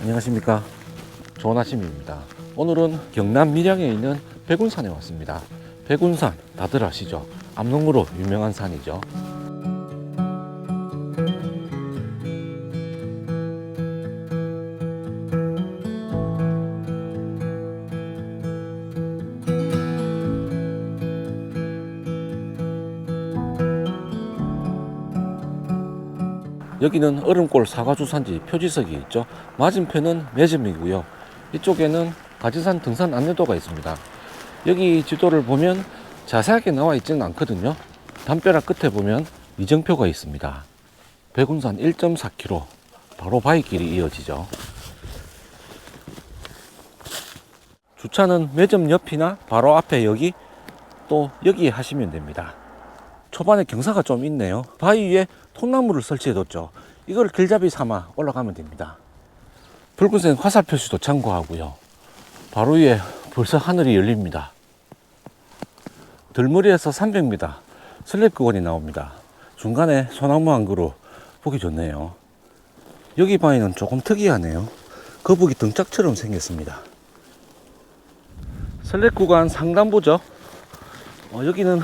안녕하십니까. 아침입니다. 오늘은 경남 밀양에 있는 백운산에 왔습니다. 백운산 다들 아시죠? 암농으로 유명한 산이죠 여기는 얼음골 사과주산지 표지석이 있죠. 맞은편은 매점이고요. 이쪽에는 가지산 등산 안내도가 있습니다. 여기 지도를 보면 자세하게 나와 있지는 않거든요. 담벼락 끝에 보면 이정표가 있습니다. 백운산 1.4km 바로 바위길이 이어지죠. 주차는 매점 옆이나 바로 앞에 여기 또 여기 하시면 됩니다. 초반에 경사가 좀 있네요. 바위 위에 통나무를 설치해 뒀죠. 이걸 길잡이 삼아 올라가면 됩니다. 붉은색 화살 표시도 참고하고요. 바로 위에 벌써 하늘이 열립니다. 들머리에서 300m 슬랩 구간이 나옵니다. 중간에 소나무 한 그루 보기 좋네요. 여기 바위는 조금 특이하네요. 거북이 등짝처럼 생겼습니다. 슬랩 구간 상단부죠. 어, 여기는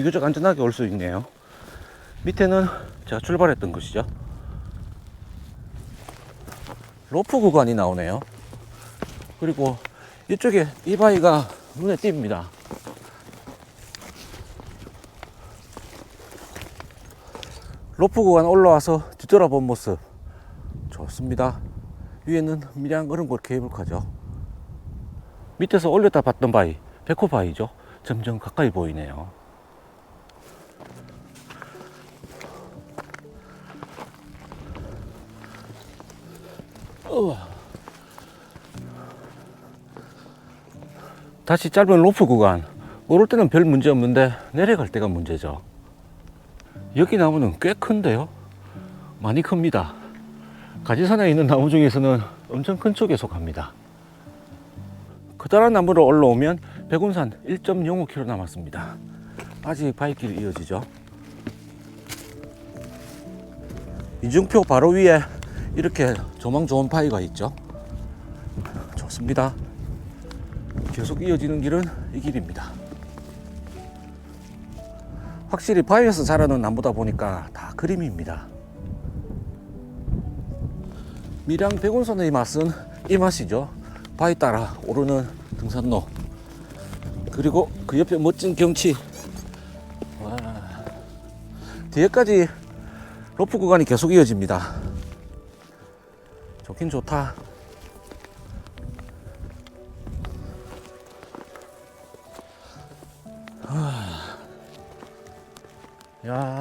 비교적 안전하게 올 수 있네요. 밑에는 제가 출발했던 곳이죠. 로프 구간이 나오네요. 그리고 이쪽에 이 바위가 눈에 띕니다. 로프 구간 올라와서 뒤돌아본 모습 좋습니다. 위에는 밀양 얼음골 케이블카죠. 밑에서 올렸다 봤던 바위, 백호 바위죠. 점점 가까이 보이네요. 다시 짧은 로프 구간. 오를 때는 별 문제 없는데 내려갈 때가 문제죠. 여기 나무는 꽤 큰데요. 많이 큽니다. 가지산에 있는 나무 중에서는 엄청 큰 쪽에 속합니다. 커다란 나무로 올라오면 백운산 1.05km 남았습니다. 아직 바위길이 이어지죠. 이중표 바로 위에 이렇게 조망 좋은 바위가 있죠. 좋습니다. 계속 이어지는 길은 이 길입니다. 확실히 바위에서 자라는 나무다 보니까 다 그림입니다. 밀양 백운산의 맛은 이 맛이죠. 바위 따라 오르는 등산로. 그리고 그 옆에 멋진 경치. 와. 뒤에까지 로프 구간이 계속 이어집니다. 좋긴 좋다.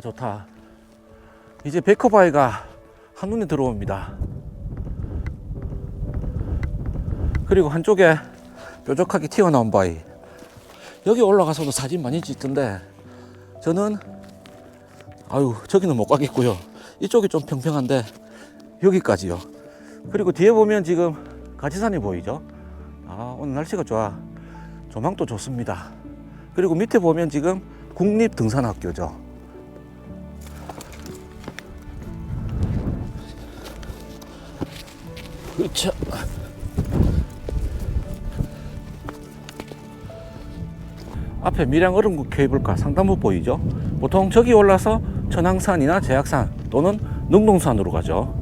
야, 좋다. 이제 베커바위가 한눈에 들어옵니다. 그리고 한쪽에 뾰족하게 튀어나온 바위. 여기 올라가서도 사진 많이 찍던데, 저는, 아유, 저기는 못 가겠고요. 이쪽이 좀 평평한데, 여기까지요. 그리고 뒤에 보면 지금 가지산이 보이죠? 아, 오늘 날씨가 좋아. 조망도 좋습니다. 그리고 밑에 보면 지금 국립등산학교죠. 그렇죠. 앞에 밀양 얼음국 케이블카 상단부 보이죠? 보통 저기 올라서 천왕산이나 제약산 또는 능동산으로 가죠.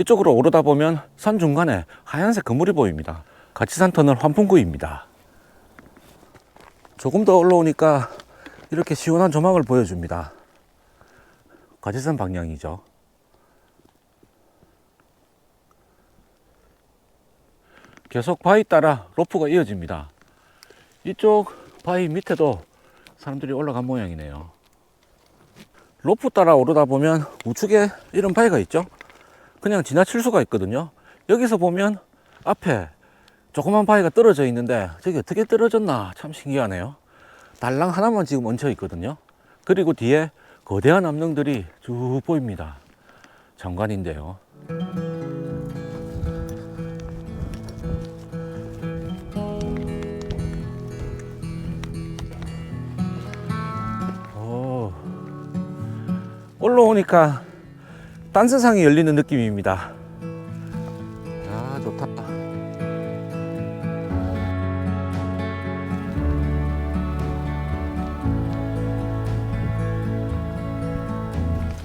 이쪽으로 오르다 보면 산 중간에 하얀색 건물이 보입니다. 가치산 터널 환풍구입니다. 조금 더 올라오니까 이렇게 시원한 조망을 보여줍니다. 가지산 방향이죠. 계속 바위 따라 로프가 이어집니다. 이쪽 바위 밑에도 사람들이 올라간 모양이네요. 로프 따라 오르다 보면 우측에 이런 바위가 있죠. 그냥 지나칠 수가 있거든요. 여기서 보면 앞에 조그만 바위가 떨어져 있는데 저게 어떻게 떨어졌나 참 신기하네요. 달랑 하나만 지금 얹혀 있거든요. 그리고 뒤에 거대한 암릉들이 쭉 보입니다. 장관인데요. 오, 올라오니까 딴 세상이 열리는 느낌입니다. 아, 좋다.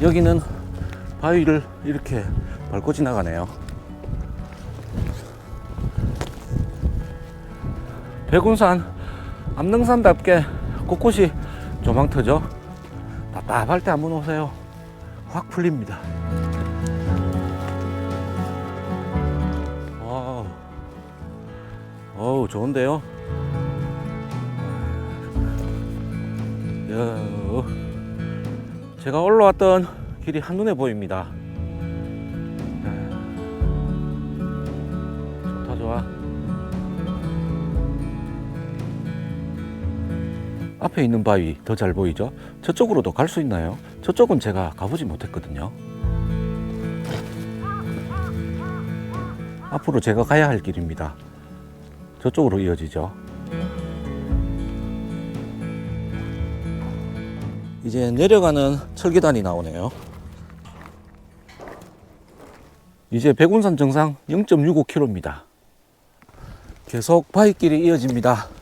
여기는 바위를 이렇게 밟고 지나가네요. 백운산 암능산답게 곳곳이 조망터죠. 답답할 때 한번 오세요. 확 풀립니다. 와우. 어우, 좋은데요? 야, 제가 올라왔던 길이 한눈에 보입니다. 좋다, 좋아. 앞에 있는 바위 더 잘 보이죠? 저쪽으로도 갈 수 있나요? 저쪽은 제가 가보지 못했거든요. 앞으로 제가 가야 할 길입니다. 저쪽으로 이어지죠. 이제 내려가는 철계단이 나오네요. 이제 백운산 정상 0.65km입니다. 계속 바위길이 이어집니다.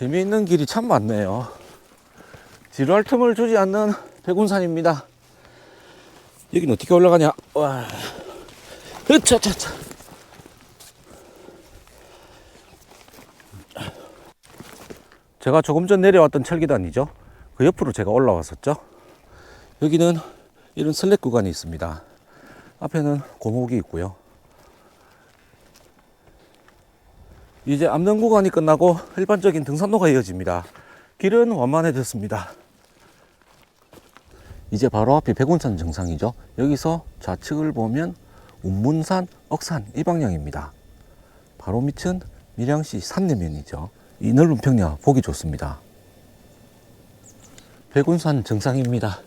재미있는 길이 참 많네요. 지루할 틈을 주지 않는 백운산입니다. 여기는 어떻게 올라가냐? 와, 으차차차. 제가 조금 전 내려왔던 철계단이죠. 그 옆으로 제가 올라왔었죠. 여기는 이런 슬랙 구간이 있습니다. 앞에는 고목이 있고요. 이제 암릉 구간이 끝나고 일반적인 등산로가 이어집니다. 길은 완만해졌습니다. 이제 바로 앞이 백운산 정상이죠. 여기서 좌측을 보면 운문산, 억산 이 방향입니다. 바로 밑은 밀양시 산내면이죠. 이 넓은 평야 보기 좋습니다. 백운산 정상입니다.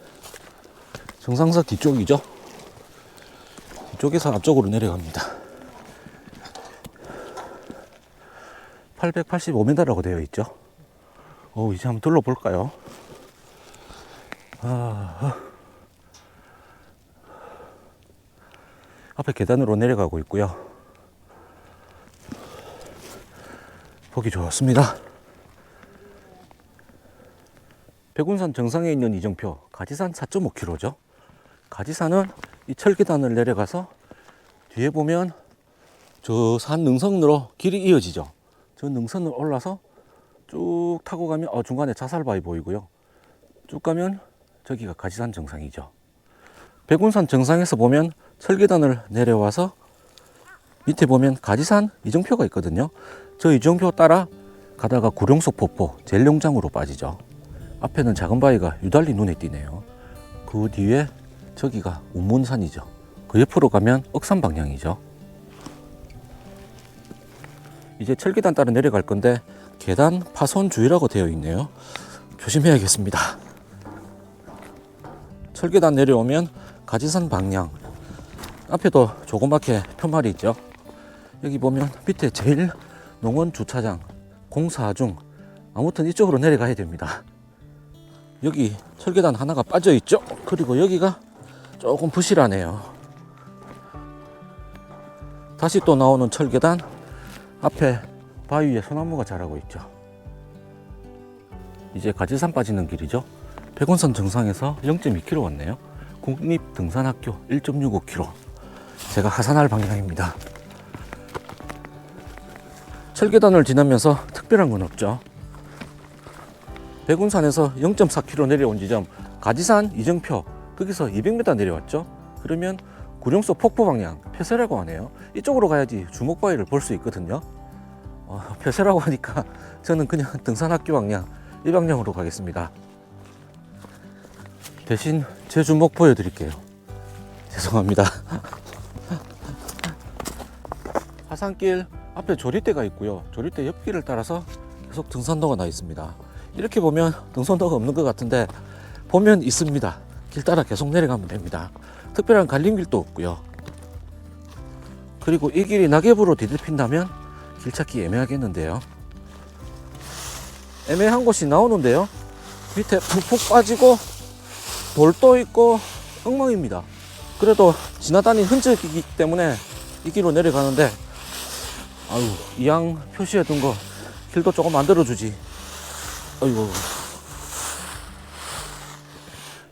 정상석 뒤쪽이죠. 뒤쪽에서 앞쪽으로 내려갑니다. 885m라고 되어 있죠. 오, 이제 한번 둘러볼까요? 아, 앞에 계단으로 내려가고 있고요. 보기 좋습니다. 백운산 정상에 있는 이정표, 가지산 4.5km죠. 가지산은 이 철계단을 내려가서 뒤에 보면 저 산 능선으로 길이 이어지죠. 저 능선을 올라서 쭉 타고 가면 어, 중간에 자살바위 보이고요. 쭉 가면 저기가 가지산 정상이죠. 백운산 정상에서 보면 철계단을 내려와서 밑에 보면 가지산 이정표가 있거든요. 저 이정표 따라 가다가 구룡속 폭포 젤룡장으로 빠지죠. 앞에는 작은 바위가 유달리 눈에 띄네요. 그 뒤에 저기가 운문산이죠. 그 옆으로 가면 억산 방향이죠. 이제 철계단 따라 내려갈 건데 계단 파손 주의라고 되어 있네요. 조심해야겠습니다. 철계단 내려오면 가지산 방향 앞에도 조그맣게 표말이 있죠. 여기 보면 밑에 제일 농원 주차장 공사 중 아무튼 이쪽으로 내려가야 됩니다. 여기 철계단 하나가 빠져 있죠. 그리고 여기가 조금 부실하네요. 다시 또 나오는 철계단 앞에 바위에 소나무가 자라고 있죠. 이제 가지산 빠지는 길이죠. 백원산 정상에서 0.2km 왔네요. 국립등산학교 1.65km. 제가 하산할 방향입니다. 철계단을 지나면서 특별한 건 없죠. 백운산에서 0.4km 내려온 지점 가지산 이정표 거기서 200m 내려왔죠. 그러면 구룡소 폭포 방향 폐쇄라고 하네요. 이쪽으로 가야지 주목바위를 볼 수 있거든요. 어, 폐쇄라고 하니까 저는 그냥 등산학교 방향 이 방향으로 가겠습니다. 대신 제 주먹 보여드릴게요. 죄송합니다. 화산길 앞에 조리대가 있고요. 조리대 옆길을 따라서 계속 등산로가 나 있습니다. 이렇게 보면 등산로가 없는 것 같은데 보면 있습니다. 길 따라 계속 내려가면 됩니다. 특별한 갈림길도 없고요. 그리고 이 길이 낙엽으로 뒤덮인다면 길 찾기 애매하겠는데요. 애매한 곳이 나오는데요. 밑에 푹푹 빠지고 돌도 있고 엉망입니다. 그래도 지나다닌 흔적이기 때문에 이 길로 내려가는데 아유 이 양 표시해둔 거 길도 조금 만들어주지. 아이고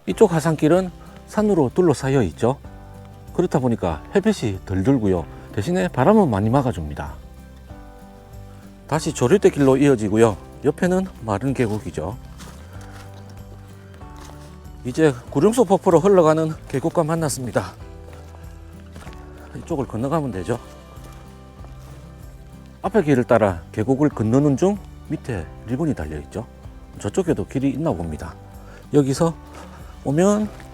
이쪽 하산길은 산으로 둘러싸여 있죠. 그렇다 보니까 햇빛이 덜 들고요. 대신에 바람은 많이 막아줍니다. 다시 조류대 길로 이어지고요. 옆에는 마른 계곡이죠. 이제 구룡소 폭포로 흘러가는 계곡과 만났습니다. 이쪽을 건너가면 되죠. 앞에 길을 따라 계곡을 건너는 중 밑에 리본이 달려 있죠. 저쪽에도 길이 있나 봅니다. 여기서 오면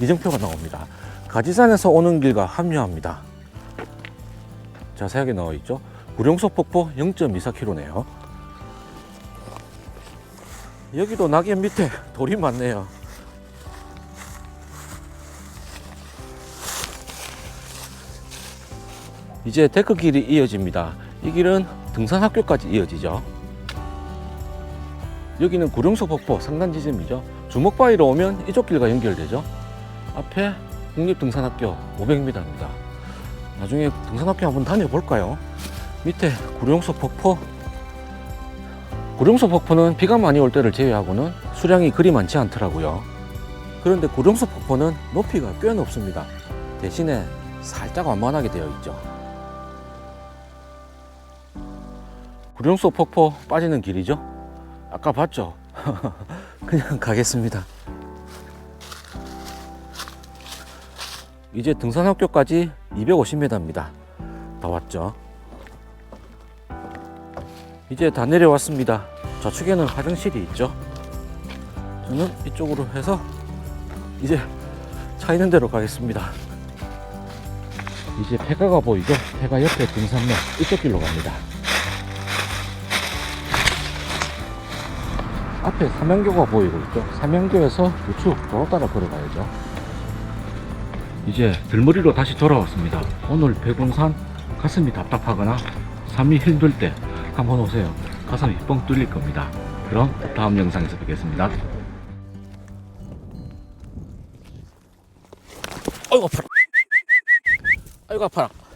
이정표가 나옵니다. 가지산에서 오는 길과 합류합니다. 자세하게 나와 있죠. 구룡소 폭포 0.24km네요. 여기도 낙엽 밑에 돌이 많네요. 이제 데크 길이 이어집니다. 이 길은 등산학교까지 이어지죠. 여기는 구룡소 폭포 상단 지점이죠. 주먹바위로 오면 이쪽 길과 연결되죠. 앞에 국립등산학교 500m입니다. 나중에 등산학교 한번 다녀볼까요? 밑에 구룡소 폭포. 구룡소 폭포는 비가 많이 올 때를 제외하고는 수량이 그리 많지 않더라고요. 그런데 구룡소 폭포는 높이가 꽤 높습니다. 대신에 살짝 완만하게 되어 있죠. 구룡소 폭포 빠지는 길이죠. 아까 봤죠? 그냥 가겠습니다. 이제 등산학교까지 250m입니다. 다 왔죠? 이제 다 내려왔습니다. 좌측에는 화장실이 있죠? 저는 이쪽으로 해서 이제 차 있는 데로 가겠습니다. 이제 폐가가 보이죠? 폐가 옆에 등산로 이쪽 길로 갑니다. 앞에 삼양교가 보이고 있죠. 삼양교에서 우측 도로 따라 걸어가야죠. 이제 들머리로 다시 돌아왔습니다. 오늘 백운산 가슴이 답답하거나 삶이 힘들 때 한번 오세요. 가슴이 뻥 뚫릴 겁니다. 그럼 다음 영상에서 뵙겠습니다. 아이고 아파라. 아이고 아파라.